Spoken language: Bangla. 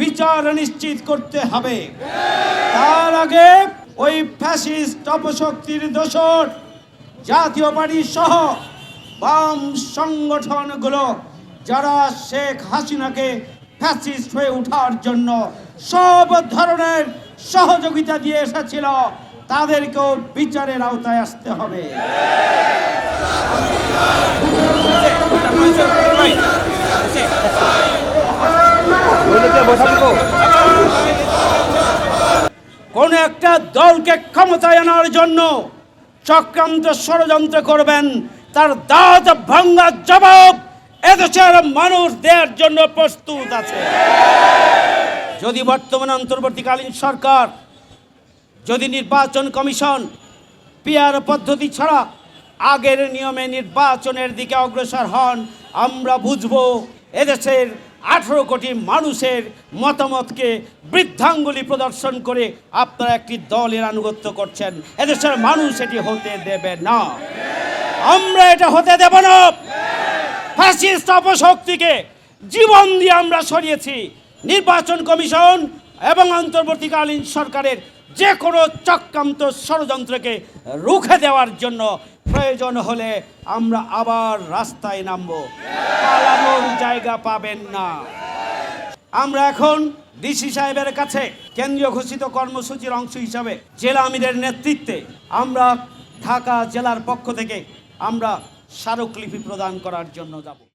বিচার নিশ্চিত করতে হবে। তার আগে ওই ফ্যাসিস্ট অপশক্তির দোষর, জাতীয় পার্টি সহ বাম সংগঠনগুলো, যারা শেখ হাসিনাকে ফ্যাসিস্ট হয়ে ওঠার জন্য সব ধরনের সহযোগিতা দিয়ে এসেছিল, তাদেরকেও বিচারের আওতায় আসতে হবে। একটা দলকে ক্ষমতায় আনার জন্য চক্রান্ত ষড়যন্ত্র করবেন, তার দাঁত ভাঙ্গার জবাব এদেশের মানুষ দেওয়ার জন্য প্রস্তুত আছে। যদি বর্তমান অন্তর্বর্তীকালীন সরকার, যদি নির্বাচন কমিশন পিয়ার পদ্ধতি ছাড়া আগের নিয়মে নির্বাচনের দিকে অগ্রসর হন, আমরা বুঝব এদেশের আঠেরো কোটি মানুষের মতামতকে বৃদ্ধাঙ্গুলি প্রদর্শন করে আপনারা একটি দলের আনুগত্য করছেন। এদেশের মানুষ এটি হতে দেবে না। আমরা এটা হতে দেব না। ফ্যাসিস্ট অপশক্তিকে জীবন দিয়ে আমরা সরিয়েছি। নির্বাচন কমিশন এবং অন্তর্বর্তীকালীন সরকারের যে কোনো চক্রান্ত ষড়যন্ত্রকে রুখে দেওয়ার জন্য প্রয়োজন হলে আমরা আবার রাস্তায় নামব। পালানোর জায়গা পাবেন না। আমরা এখন ডিসি সাহেবের কাছে কেন্দ্রীয় ঘোষিত কর্মসূচির অংশ হিসাবে জেলা আমিরের নেতৃত্বে আমরা ঢাকা জেলার পক্ষ থেকে আমরা স্মারকলিপি প্রদান করার জন্য যাব।